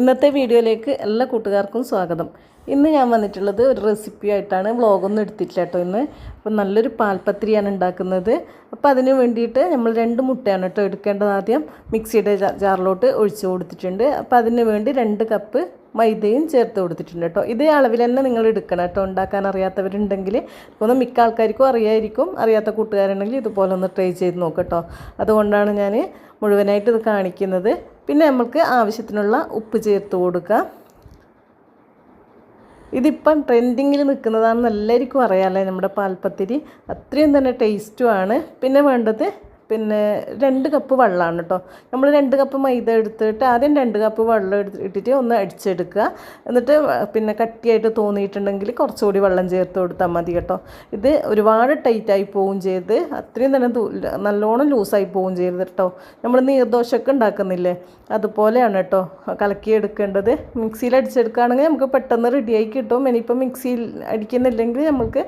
ഇന്നത്തെ വീഡിയോയിലേക്ക് എല്ലാ കൂട്ടുകാർക്കും സ്വാഗതം. ഇന്ന് ഞാൻ വന്നിട്ടുള്ളത് ഒരു റെസിപ്പി ആയിട്ടാണ്. വ്ളോഗൊന്നും എടുത്തിട്ടില്ല കേട്ടോ ഇന്ന്. അപ്പം നല്ലൊരു പാൽപ്പത്തിരിയാണ് ഉണ്ടാക്കുന്നത്. അപ്പോൾ അതിന് വേണ്ടിയിട്ട് നമ്മൾ രണ്ട് മുട്ടയാണ് കേട്ടോ എടുക്കേണ്ടത് ആദ്യം. മിക്സിയുടെ ജാറിലോട്ട് ഒഴിച്ചു കൊടുത്തിട്ടുണ്ട്. അപ്പോൾ അതിന് വേണ്ടി രണ്ട് കപ്പ് മൈദയും ചേർത്ത് കൊടുത്തിട്ടുണ്ട് കേട്ടോ. ഇതേ അളവിൽ തന്നെ നിങ്ങൾ എടുക്കണം കേട്ടോ. ഉണ്ടാക്കാൻ അറിയാത്തവരുണ്ടെങ്കിൽ ഒന്ന് മിക്ക ആൾക്കാർക്കും അറിയായിരിക്കും. അറിയാത്ത കൂട്ടുകാരുണ്ടെങ്കിൽ ഇതുപോലെ ഒന്ന് ട്രൈ ചെയ്ത് നോക്കാം കേട്ടോ. അതുകൊണ്ടാണ് ഞാൻ മുഴുവനായിട്ട് ഇത് കാണിക്കുന്നത്. പിന്നെ നമുക്ക് ആവശ്യത്തിനുള്ള ഉപ്പ് ചേർത്ത് കൊടുക്കുക. ഇതിപ്പം ട്രെൻഡിങ്ങിൽ നിൽക്കുന്നതാണെന്ന് എല്ലാവർക്കും അറിയാമല്ലേ നമ്മുടെ പാൽപ്പത്തിരി. അത്രയും തന്നെ ടേസ്റ്റുമാണ് പിന്നെ വേണ്ടത് പിന്നെ രണ്ട് കപ്പ് വെള്ളമാണ് കേട്ടോ നമ്മൾ രണ്ട് കപ്പ് മൈദ എടുത്തിട്ട് ആദ്യം രണ്ട് കപ്പ് വെള്ളം എടുത്ത് ഇട്ടിട്ട് ഒന്ന് അടിച്ചെടുക്കുക. എന്നിട്ട് പിന്നെ കട്ടിയായിട്ട് തോന്നിയിട്ടുണ്ടെങ്കിൽ കുറച്ചുകൂടി വെള്ളം ചേർത്ത് കൊടുത്താൽ മതി കേട്ടോ ഇത് ഒരുപാട് ടൈറ്റായി പോവുകയും ചെയ്ത് അത്രയും തന്നെ നല്ലോണം ലൂസായി പോവുകയും ചെയ്ത് കേട്ടോ നമ്മൾ നീർദോശമൊക്കെ ഉണ്ടാക്കുന്നില്ലേ? അതുപോലെയാണ് കേട്ടോ കലക്കി എടുക്കേണ്ടത് മിക്സിയിൽ അടിച്ചെടുക്കുകയാണെങ്കിൽ നമുക്ക് പെട്ടെന്ന് റെഡിയായി കിട്ടും. ഇനിയിപ്പോൾ മിക്സിയിൽ അടിക്കുന്നില്ലെങ്കിൽ നമുക്ക്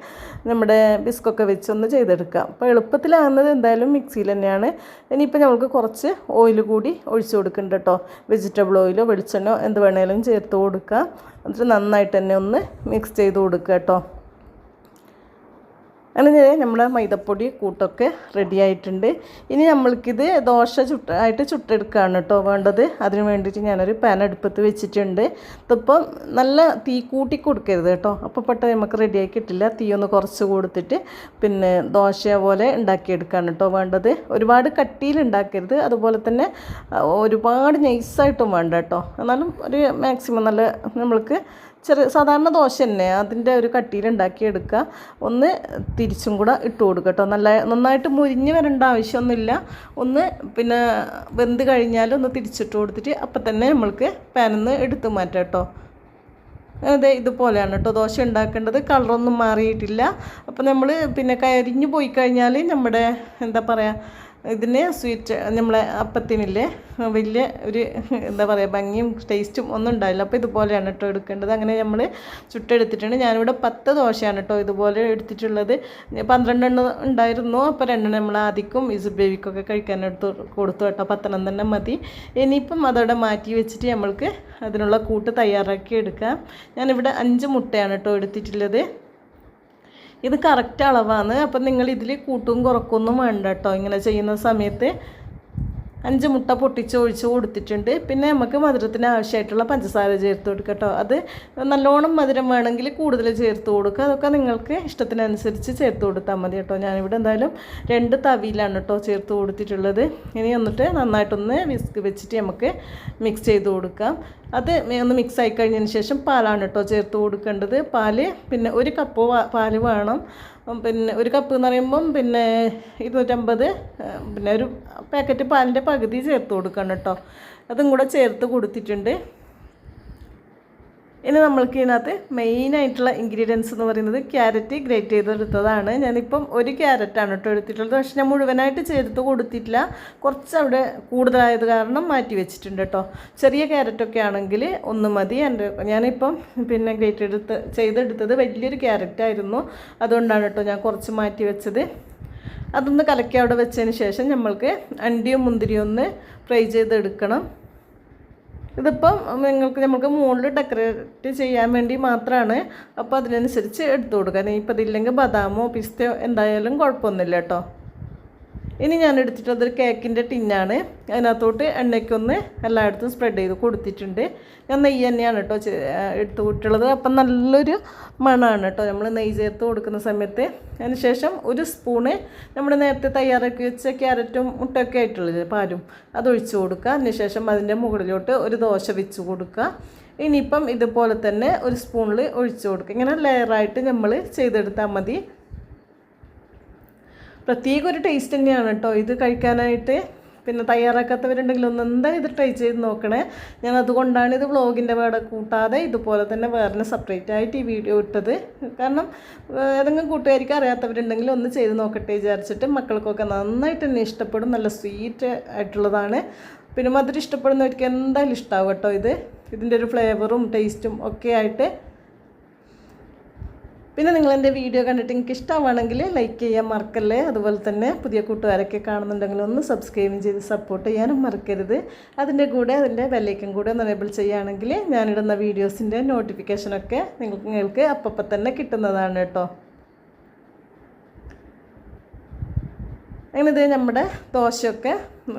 നമ്മുടെ ബിസ്ക്കൊക്കെ വെച്ചൊന്ന് ചെയ്തെടുക്കാം. അപ്പോൾ എളുപ്പത്തിലാകുന്നത് എന്തായാലും മിക്സിയിൽ തന്നെയാണ്. ഇനിയിപ്പോൾ നമുക്ക് കുറച്ച് ഓയിൽ കൂടി ഒഴിച്ച് കൊടുക്കുന്നുണ്ട് കേട്ടോ വെജിറ്റബിൾ ഓയിലോ വെളിച്ചെണ്ണയോ എന്ത് വേണേലും ചേർത്ത് കൊടുക്കുക. എന്നിട്ട് നന്നായിട്ട് തന്നെ ഒന്ന് മിക്സ് ചെയ്ത് കൊടുക്കുക കേട്ടോ അങ്ങനെ നമ്മുടെ മൈദപ്പൊടി കൂട്ടൊക്കെ റെഡി ആയിട്ടുണ്ട്. ഇനി നമ്മൾക്കിത് ദോശ ചുട്ട ആയിട്ട് ചുട്ടെടുക്കുകയാണ് കേട്ടോ വേണ്ടത്. അതിന് വേണ്ടിയിട്ട് ഞാനൊരു പാൻ അടുപ്പത്ത് വെച്ചിട്ടുണ്ട്. ഇതിപ്പം നല്ല തീ കൂട്ടി കൊടുക്കരുത് കേട്ടോ അപ്പോൾ പെട്ടെന്ന് നമുക്ക് റെഡിയായി കിട്ടില്ല. തീ ഒന്ന് കുറച്ച് കൊടുത്തിട്ട് പിന്നെ ദോശ പോലെ ഉണ്ടാക്കിയെടുക്കുകയാണ് കേട്ടോ വേണ്ടത്. ഒരുപാട് കട്ടിയിൽ ഉണ്ടാക്കരുത്. അതുപോലെ തന്നെ ഒരുപാട് നൈസായിട്ടും വേണ്ട കേട്ടോ എന്നാലും ഒരു മാക്സിമം നല്ല നമ്മൾക്ക് ചെറിയ സാധാരണ ദോശ തന്നെ അതിന്റെ ഒരു കട്ടിയിൽ ഉണ്ടാക്കിയെടുക്കുക. ഒന്ന് തിരിച്ചും കൂടെ ഇട്ട് കൊടുക്കുക കേട്ടോ. നല്ല നന്നായിട്ട് മുരിഞ്ഞ് വരേണ്ട ആവശ്യമൊന്നുമില്ല. ഒന്ന് പിന്നെ വെന്ത് കഴിഞ്ഞാൽ ഒന്ന് തിരിച്ചിട്ട് കൊടുത്തിട്ട് അപ്പം തന്നെ നമ്മൾക്ക് പാനിൽ നിന്ന് എടുത്ത് മാറ്റാം കേട്ടോ. അതെ ഇതുപോലെയാണ് കേട്ടോ ദോശ ഉണ്ടാക്കേണ്ടത്. കളറൊന്നും മാറിയിട്ടില്ല. അപ്പോൾ നമ്മൾ പിന്നെ കരിഞ്ഞു പോയി കഴിഞ്ഞാൽ നമ്മുടെ എന്താ പറയുക ഇതിന് സ്വീറ്റ് നമ്മളെ അപ്പത്തിനില്ലേ വലിയ ഒരു എന്താ പറയുക ഭംഗിയും ടേസ്റ്റും ഒന്നും ഉണ്ടാവില്ല അപ്പോൾ ഇതുപോലെയാണ് കേട്ടോ എടുക്കേണ്ടത്. അങ്ങനെ നമ്മൾ ചുട്ടെടുത്തിട്ടുണ്ട്. ഞാനിവിടെ പത്ത് ദോശയാണ് കേട്ടോ ഇതുപോലെ എടുത്തിട്ടുള്ളത്. പന്ത്രണ്ടെണ്ണം ഉണ്ടായിരുന്നു. അപ്പോൾ രണ്ടെണ്ണം നമ്മൾ ആദ്യക്കും ഇസുബേവിക്കൊക്കെ കഴിക്കാനെടുത്ത് കൊടുത്തു കേട്ടോ. പത്തെണ്ണം തന്നെ മതി. ഇനിയിപ്പം അതവിടെ മാറ്റി വെച്ചിട്ട് നമ്മൾക്ക് അതിനുള്ള കൂട്ട് തയ്യാറാക്കി എടുക്കാം. ഞാനിവിടെ അഞ്ച് മുട്ടയാണ് കേട്ടോ എടുത്തിട്ടുള്ളത്. ഇത് കറക്റ്റ് അളവാണ്. അപ്പം നിങ്ങൾ ഇതിൽ കൂട്ടും കുറക്കൊന്നും വേണ്ട കേട്ടോ ഇങ്ങനെ ചെയ്യുന്ന സമയത്ത് അഞ്ച് മുട്ട പൊട്ടിച്ച് ഒഴിച്ച് കൊടുത്തിട്ടുണ്ട്. പിന്നെ നമുക്ക് മധുരത്തിന് ആവശ്യമായിട്ടുള്ള പഞ്ചസാര ചേർത്ത് കൊടുക്കുക കേട്ടോ അത് നല്ലോണം മധുരം വേണമെങ്കിൽ കൂടുതൽ ചേർത്ത് കൊടുക്കുക. അതൊക്കെ നിങ്ങൾക്ക് ഇഷ്ടത്തിനനുസരിച്ച് ചേർത്ത് കൊടുത്താൽ മതി കേട്ടോ ഞാനിവിടെ എന്തായാലും രണ്ട് തവിയിലാണ് കേട്ടോ ചേർത്ത് കൊടുത്തിട്ടുള്ളത്. ഇനി എന്നിട്ട് നന്നായിട്ടൊന്ന് വിസ്ക് വെച്ചിട്ട് നമുക്ക് മിക്സ് ചെയ്ത് കൊടുക്കാം. അത് ഒന്ന് മിക്സ് ആയി കഴിഞ്ഞതിന് ശേഷം പാലാണ് കേട്ടോ ചേർത്ത് കൊടുക്കേണ്ടത്. പാൽ പിന്നെ ഒരു കപ്പ് പാൽ വേണം. പിന്നെ ഒരു കപ്പ് എന്ന് പറയുമ്പം പിന്നെ ഇരുന്നൂറ്റമ്പത് പിന്നെ ഒരു പാക്കറ്റ് പാലിന്റെ പകുതി ചേർത്ത് കൊടുക്കണം കേട്ടോ അതും കൂടെ ചേർത്ത് കൊടുത്തിട്ടുണ്ട്. ഇനി നമ്മൾക്ക് ഇതിനകത്ത് മെയിനായിട്ടുള്ള ഇൻഗ്രീഡിയൻസ് എന്ന് പറയുന്നത് ക്യാരറ്റ് ഗ്രേറ്റ് ചെയ്തെടുത്തതാണ്. ഞാനിപ്പം ഒരു ക്യാരറ്റാണ് കേട്ടോ എടുത്തിട്ടുള്ളത്. പക്ഷെ ഞാൻ മുഴുവനായിട്ട് ചേർത്ത് കൊടുത്തിട്ടില്ല. കുറച്ച് അവിടെ കൂടുതലായത് കാരണം മാറ്റി വെച്ചിട്ടുണ്ട് കേട്ടോ. ചെറിയ ക്യാരറ്റൊക്കെ ആണെങ്കിൽ ഒന്ന് മതി. എന്റെ ഞാനിപ്പം പിന്നെ ഗ്രേറ്റ് എടുത്ത് ചെയ്തെടുത്തത് വലിയൊരു ക്യാരറ്റായിരുന്നു അതുകൊണ്ടാണ് കേട്ടോ ഞാൻ കുറച്ച് മാറ്റി വെച്ചത്. അതൊന്ന് കലക്കി അവിടെ വെച്ചതിന് ശേഷം നമ്മൾക്ക് അണ്ടിയും മുന്തിരിയും ഒന്ന് ഫ്രൈ ചെയ്തെടുക്കണം. ഇതിപ്പം നിങ്ങൾക്ക് നമുക്ക് മുകളിൽ ഡെക്കറേറ്റ് ചെയ്യാൻ വേണ്ടി മാത്രമാണ് അപ്പോൾ അതിനനുസരിച്ച് എടുത്തു കൊടുക്കാൻ ഇപ്പം ഇതില്ലെങ്കിൽ ബദാമോ പിസ്തയോ എന്തായാലും കുഴപ്പമൊന്നുമില്ല കേട്ടോ. ഇനി ഞാൻ എടുത്തിട്ടുള്ളത് ഒരു കേക്കിന്റെ ടിന്നാണ്. അതിനകത്തോട്ട് എണ്ണയ്ക്കൊന്ന് എല്ലായിടത്തും സ്പ്രെഡ് ചെയ്ത് കൊടുത്തിട്ടുണ്ട്. ഞാൻ നെയ്യ് തന്നെയാണ് കേട്ടോ എടുത്ത് വിട്ടുള്ളത് അപ്പം നല്ലൊരു മണമാണ് കേട്ടോ നമ്മൾ നെയ്യ് ചേർത്ത് കൊടുക്കുന്ന സമയത്ത്. അതിനുശേഷം ഒരു സ്പൂണ് നമ്മൾ നേരത്തെ തയ്യാറാക്കി വെച്ച ക്യാരറ്റും മുട്ടയൊക്കെ ആയിട്ടുള്ളത് പാലും അതൊഴിച്ച് കൊടുക്കുക. അതിനുശേഷം അതിന്റെ മുകളിലോട്ട് ഒരു ദോശ വെച്ച് കൊടുക്കുക. ഇനിയിപ്പം ഇതുപോലെ തന്നെ ഒരു സ്പൂണിൽ ഒഴിച്ച് കൊടുക്കുക. ഇങ്ങനെ ലെയറായിട്ട് നമ്മൾ ചെയ്തെടുത്താൽ മതി. പ്രത്യേക ഒരു ടേസ്റ്റ് തന്നെയാണ് കേട്ടോ ഇത് കഴിക്കാനായിട്ട് പിന്നെ തയ്യാറാക്കാത്തവരുണ്ടെങ്കിൽ ഒന്ന് എന്തായാലും ഇത് ട്രൈ ചെയ്ത് നോക്കണേ. ഞാൻ അതുകൊണ്ടാണ് ഇത് വ്ളോഗിന്റെ വേടെ കൂട്ടാതെ ഇതുപോലെ തന്നെ വേറെ സെപ്പറേറ്റ് ആയിട്ട് ഈ വീഡിയോ ഇട്ടത്. കാരണം ഏതെങ്കിലും കൂട്ടുകാർക്ക് അറിയാത്തവരുണ്ടെങ്കിൽ ഒന്ന് ചെയ്ത് നോക്കട്ടെ വിചാരിച്ചിട്ട് മക്കൾക്കൊക്കെ നന്നായിട്ട് തന്നെ ഇഷ്ടപ്പെടും. നല്ല സ്വീറ്റ് ആയിട്ടുള്ളതാണ്. പിന്നെ മധുരം ഇഷ്ടപ്പെടുന്നവർക്ക് എന്തായാലും ഇഷ്ടമാവും കേട്ടോ ഇത്. ഇതിന്റെ ഒരു ഫ്ലേവറും ടേസ്റ്റും ഒക്കെ ആയിട്ട് പിന്നെ നിങ്ങൾ എന്റെ വീഡിയോ കണ്ടിട്ട് നിങ്ങൾക്ക് ഇഷ്ടമാണെങ്കിൽ ലൈക്ക് ചെയ്യാൻ മറക്കല്ലേ? അതുപോലെ തന്നെ പുതിയ കൂട്ടുകാരൊക്കെ കാണുന്നുണ്ടെങ്കിൽ ഒന്ന് സബ്സ്ക്രൈബ് ചെയ്ത് സപ്പോർട്ട് ചെയ്യാനും മറക്കരുത്. അതിന്റെ കൂടെ അതിന്റെ ബെല്ലൈക്കൻ കൂടെ ഒന്ന് എനേബിൾ ചെയ്യുകയാണെങ്കിൽ ഞാനിടുന്ന വീഡിയോസിന്റെ നോട്ടിഫിക്കേഷനൊക്കെ നിങ്ങൾക്ക് നിങ്ങൾക്ക് അപ്പം തന്നെ കിട്ടുന്നതാണ് കേട്ടോ. അങ്ങനെ ഇത് നമ്മുടെ ദോശയൊക്കെ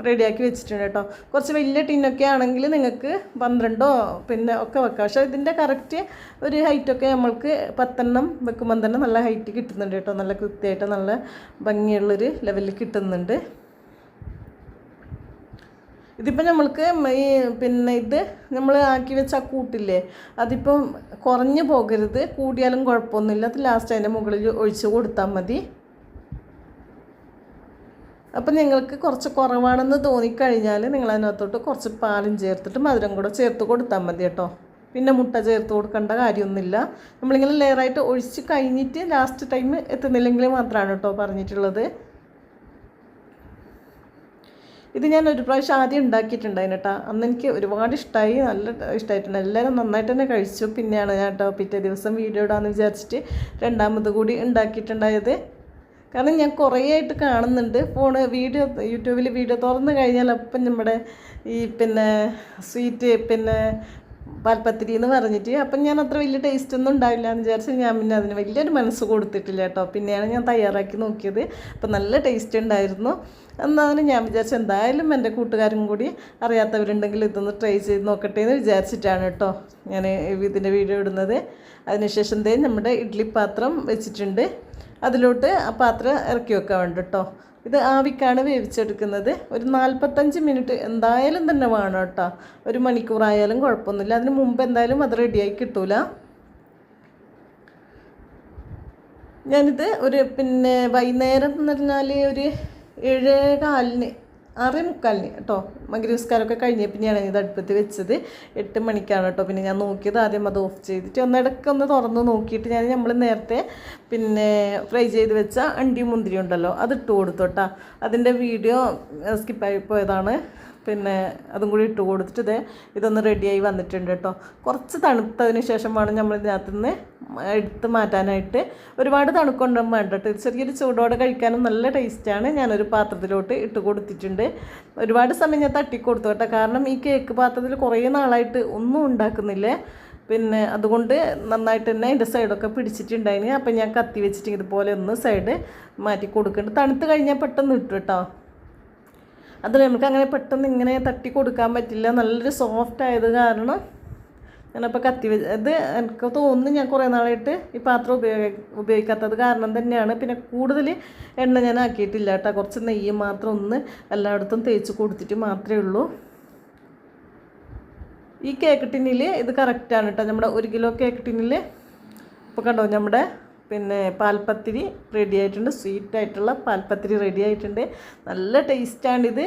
റെഡിയാക്കി വെച്ചിട്ടുണ്ട് കേട്ടോ. കുറച്ച് വലിയ ടിന്നൊക്കെ ആണെങ്കിൽ നിങ്ങൾക്ക് പന്ത്രണ്ടോ പിന്നെ ഒക്കെ വെക്കാം. പക്ഷേ ഇതിന്റെ കറക്റ്റ് ഒരു ഹൈറ്റൊക്കെ നമ്മൾക്ക് പത്തെണ്ണം വെക്കുമ്പം തന്നെ നല്ല ഹൈറ്റ് കിട്ടുന്നുണ്ട് കേട്ടോ. നല്ല കൃത്യമായിട്ട് നല്ല ഭംഗിയുള്ളൊരു ലെവലിൽ കിട്ടുന്നുണ്ട്. ഇതിപ്പോൾ നമ്മൾക്ക് ഈ പിന്നെ ഇത് നമ്മൾ ആക്കി വെച്ച ആ കൂട്ടില്ലേ അതിപ്പം കുറഞ്ഞു പോകരുത്. കൂടിയാലും കുഴപ്പമൊന്നുമില്ല. അത് ലാസ്റ്റ് അതിന്റെ മുകളിൽ ഒഴിച്ച് കൊടുത്താൽ മതി. അപ്പം നിങ്ങൾക്ക് കുറച്ച് കുറവാണെന്ന് തോന്നിക്കഴിഞ്ഞാൽ നിങ്ങൾ അതിനകത്തോട്ട് കുറച്ച് പാലും ചേർത്തിട്ട് മധുരം കൂടെ ചേർത്ത് കൊടുത്താൽ മതി കേട്ടോ. പിന്നെ മുട്ട ചേർത്ത് കൊടുക്കേണ്ട കാര്യമൊന്നുമില്ല. നമ്മളിങ്ങനെ ലെയറായിട്ട് ഒഴിച്ച് കഴിഞ്ഞിട്ട് ലാസ്റ്റ് ടൈം എത്തുന്നില്ലെങ്കിൽ മാത്രമാണ് കേട്ടോ പറഞ്ഞിട്ടുള്ളത്. ഇത് ഞാൻ ഒരു പ്രാവശ്യം ആദ്യം ഉണ്ടാക്കിയിട്ടുണ്ടായിരുന്നു അന്ന് എനിക്ക് ഒരുപാട് ഇഷ്ടമായി നല്ല ഇഷ്ടമായിട്ടുണ്ട് എല്ലാവരും നന്നായിട്ട് തന്നെ കഴിച്ചു. പിന്നെയാണ് ഞാൻ കേട്ടോ പിറ്റേ ദിവസം വീഡിയോ ഇടാമെന്ന് വിചാരിച്ചിട്ട് രണ്ടാമത് കൂടി ഉണ്ടാക്കിയിട്ടുണ്ടായത്. കാരണം ഞാൻ കുറേ ആയിട്ട് കാണുന്നുണ്ട്. ഫോൺ വീഡിയോ യൂട്യൂബിൽ വീഡിയോ തുറന്നു കഴിഞ്ഞാൽ അപ്പം നമ്മുടെ ഈ പിന്നെ സ്വീറ്റ് പിന്നെ പാൽപ്പത്തിരി എന്ന് പറഞ്ഞിട്ട് അപ്പം ഞാൻ അത്ര വലിയ ടേസ്റ്റ് ഒന്നും ഉണ്ടാവില്ല എന്ന് വിചാരിച്ച് ഞാൻ പിന്നെ അതിന് വലിയൊരു മനസ്സ് കൊടുത്തിട്ടില്ല കേട്ടോ. പിന്നെയാണ് ഞാൻ തയ്യാറാക്കി നോക്കിയത്. അപ്പം നല്ല ടേസ്റ്റ് ഉണ്ടായിരുന്നു. എന്നാണ് ഞാൻ വിചാരിച്ചു എന്തായാലും എന്റെ കൂട്ടുകാരും കൂടി അറിയാത്തവരുണ്ടെങ്കിൽ ഇതൊന്ന് ട്രൈ ചെയ്ത് നോക്കട്ടെ എന്ന് വിചാരിച്ചിട്ടാണ് കേട്ടോ ഞാൻ ഇതിന്റെ വീഡിയോ ഇടുന്നത്. അതിനുശേഷം ദേ നമ്മുടെ ഇഡ്ഡലി പാത്രം വെച്ചിട്ടുണ്ട്. അതിലോട്ട് ആ പാത്രം ഇറക്കി വെക്കാൻ വേണ്ടി കേട്ടോ ഇത് ആവിക്കാണ് വേവിച്ചെടുക്കുന്നത്. ഒരു നാൽപ്പത്തഞ്ച് മിനിറ്റ് എന്തായാലും തന്നെ വേണം കേട്ടോ ഒരു മണിക്കൂറായാലും കുഴപ്പമൊന്നുമില്ല. അതിന് മുമ്പ് എന്തായാലും അത് റെഡിയായി കിട്ടൂല. ഞാനിത് ഒരു പിന്നെ വൈകുന്നേരം എന്ന് പറഞ്ഞാൽ ഒരു ഏഴേ കാലിന് ആറേ മുക്കാലിന് കേട്ടോ. മകരസ്കാരമൊക്കെ കഴിഞ്ഞ പിന്നെയാണ് ഇത് അടുപ്പത്ത് വെച്ചത്. എട്ട് മണിക്കാണ് കേട്ടോ. പിന്നെ ഞാൻ നോക്കിയത് ആദ്യം അത് ഓഫ് ചെയ്തിട്ട് ഒന്നിടയ്ക്ക് ഒന്ന് തുറന്ന് നോക്കിയിട്ട് ഞാൻ നമ്മൾ നേരത്തെ പിന്നെ ഫ്രൈ ചെയ്ത് വെച്ച അണ്ടി മുന്തിരി ഉണ്ടല്ലോ അത് ഇട്ട് കൊടുത്തോട്ടാ അതിന്റെ വീഡിയോ സ്കിപ്പായി പോയതാണ്. പിന്നെ അതും കൂടി ഇട്ട് കൊടുത്തിട്ട് ഇതേ ഇതൊന്ന് റെഡിയായി വന്നിട്ടുണ്ട് കേട്ടോ. കുറച്ച് തണുത്തതിന് ശേഷം വേണം നമ്മൾ ഇതിനകത്ത് നിന്ന് എടുത്ത് മാറ്റാനായിട്ട്. ഒരുപാട് തണുക്കൊണ്ടും വേണ്ട കേട്ടോ ചെറിയൊരു ചൂടോടെ കഴിക്കാനും നല്ല ടേസ്റ്റാണ് ഞാനൊരു പാത്രത്തിലോട്ട് ഇട്ട് കൊടുത്തിട്ടുണ്ട്. ഒരുപാട് സമയം ഞാൻ തട്ടിക്കൊടുത്തു കേട്ടോ. കാരണം ഈ കേക്ക് പാത്രത്തിൽ കുറേ നാളായിട്ട് ഒന്നും ഉണ്ടാക്കുന്നില്ലേ. പിന്നെ അതുകൊണ്ട് നന്നായിട്ട് തന്നെ അതിന്റെ സൈഡൊക്കെ പിടിച്ചിട്ടുണ്ടായിന്. അപ്പം ഞാൻ കത്തി വെച്ചിട്ട് ഇതുപോലെ ഒന്ന് സൈഡ് മാറ്റി കൊടുക്കുന്നുണ്ട്. തണുത്ത് കഴിഞ്ഞാൽ പെട്ടെന്ന് ഇട്ടു കേട്ടോ. അത് നമുക്ക് അങ്ങനെ പെട്ടെന്ന് ഇങ്ങനെ തട്ടി കൊടുക്കാൻ പറ്റില്ല. നല്ലൊരു സോഫ്റ്റ് ആയത് കാരണം ഞാനപ്പോൾ കത്തി വെച്ച് ഇത് എനിക്ക് തോന്നുന്നു ഞാൻ കുറേ നാളായിട്ട് ഈ പാത്രം ഉപയോഗ ഉപയോഗിക്കാത്തത് കാരണം തന്നെയാണ്. പിന്നെ കൂടുതൽ എണ്ണ ഞാൻ ആക്കിയിട്ടില്ല കേട്ടോ. കുറച്ച് നെയ്യ് മാത്രം ഒന്ന് എല്ലായിടത്തും തേച്ച് കൊടുത്തിട്ട് മാത്രമേ ഉള്ളൂ. ഈ കേക്ക് ടിന്നിൽ ഇത് കറക്റ്റാണ് കേട്ടോ. നമ്മുടെ ഒരു കിലോ കേക്ക് ടിന്നിൽ ഇപ്പോൾ കണ്ടോ? നമ്മുടെ പിന്നെ പാൽപ്പത്തിരി റെഡി ആയിട്ടുണ്ട്. സ്വീറ്റായിട്ടുള്ള പാൽപ്പത്തിരി റെഡി ആയിട്ടുണ്ട്. നല്ല ടേസ്റ്റാണിത്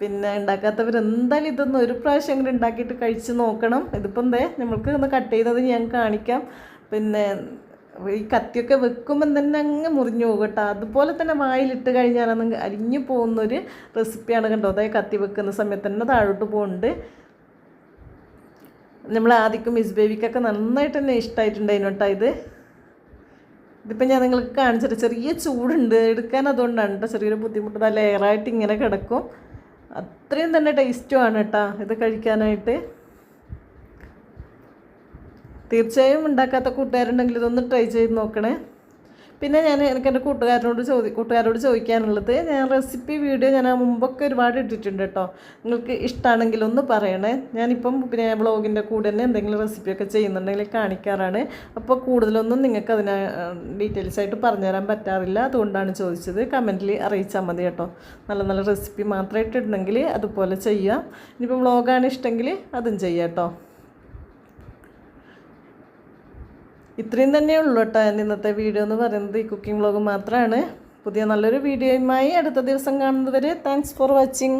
പിന്നെ ഉണ്ടാക്കാത്തവർ എന്തായാലും ഇതൊന്ന് ഒരു പ്രാവശ്യം അങ്ങനെ ഉണ്ടാക്കിയിട്ട് കഴിച്ച് നോക്കണം. ഇതിപ്പം എന്തേ നമ്മൾക്ക് ഒന്ന് കട്ട് ചെയ്യുന്നത് ഞാൻ കാണിക്കാം. പിന്നെ ഈ കത്തിയൊക്കെ വെക്കുമ്പം തന്നെ അങ്ങ് മുറിഞ്ഞു പോകും കേട്ടോ. അതുപോലെ തന്നെ വായിലിട്ട് കഴിഞ്ഞാലൊന്ന് അരിഞ്ഞു പോകുന്നൊരു റെസിപ്പിയാണ് കണ്ടോ? അതായത് കത്തി വെക്കുന്ന സമയത്ത് തന്നെ താഴോട്ട് പോകുന്നുണ്ട് നമ്മൾ ആദ്യം മിസ് ബേബിക്കൊക്കെ നന്നായിട്ട് തന്നെ ഇഷ്ടമായിട്ടുണ്ടായിരുന്നു കേട്ടോ ഇത്. ഇതിപ്പോൾ ഞാൻ നിങ്ങൾക്ക് കാണിച്ചിട്ട് ചെറിയ ചൂടുണ്ട്. എടുക്കാൻ അതുകൊണ്ടാണ് കേട്ടോ ചെറിയൊരു ബുദ്ധിമുട്ട്. നല്ല എയറായിട്ട് ഇങ്ങനെ കിടക്കും. അത്രയും തന്നെ ടേസ്റ്റുമാണ് കേട്ടോ ഇത് കഴിക്കാനായിട്ട്. തീർച്ചയായും ഉണ്ടാക്കാത്ത കൂട്ടുകാരുണ്ടെങ്കിൽ ഇതൊന്ന് ട്രൈ ചെയ്ത് നോക്കണേ. പിന്നെ ഞാൻ എനിക്ക് എന്റെ കൂട്ടുകാരനോട് ചോദി കൂട്ടുകാരോട് ചോദിക്കാനുള്ളത് ഞാൻ റെസിപ്പി വീഡിയോ ഞാൻ മുമ്പൊക്കെ ഒരുപാട് ഇട്ടിട്ടുണ്ട് കേട്ടോ. നിങ്ങൾക്ക് ഇഷ്ടമാണെങ്കിൽ ഒന്ന് പറയണേ. ഞാനിപ്പം പിന്നെ ബ്ലോഗിന്റെ കൂടെ തന്നെ എന്തെങ്കിലും റെസിപ്പിയൊക്കെ ചെയ്യുന്നുണ്ടെങ്കിൽ കാണിക്കാറാണ്. അപ്പോൾ കൂടുതലൊന്നും നിങ്ങൾക്ക് അതിനെ ഡീറ്റെയിൽസ് ആയിട്ട് പറഞ്ഞുതരാൻ പറ്റാറില്ല. അതുകൊണ്ടാണ് ചോദിച്ചത്. കമന്റിൽ അറിയിച്ചാൽ മതി കേട്ടോ. നല്ല നല്ല റെസിപ്പി മാത്രമായിട്ട് ഇടണമെങ്കിൽ അതുപോലെ ചെയ്യാം. ഇനിയിപ്പോൾ ബ്ലോഗാണ് ഇഷ്ടമെങ്കിൽ അതും ചെയ്യാം കേട്ടോ. ഇത്രയും തന്നെ ഉള്ളൂ കേട്ടോ എന്റെ ഇന്നത്തെ വീഡിയോ എന്ന് പറയുന്നത് ഈ കുക്കിംഗ് വ്ളോഗ് മാത്രമാണ്. പുതിയ നല്ലൊരു വീഡിയോയുമായി അടുത്ത ദിവസം കാണുന്നത് വരെ താങ്ക്സ് ഫോർ വാച്ചിങ്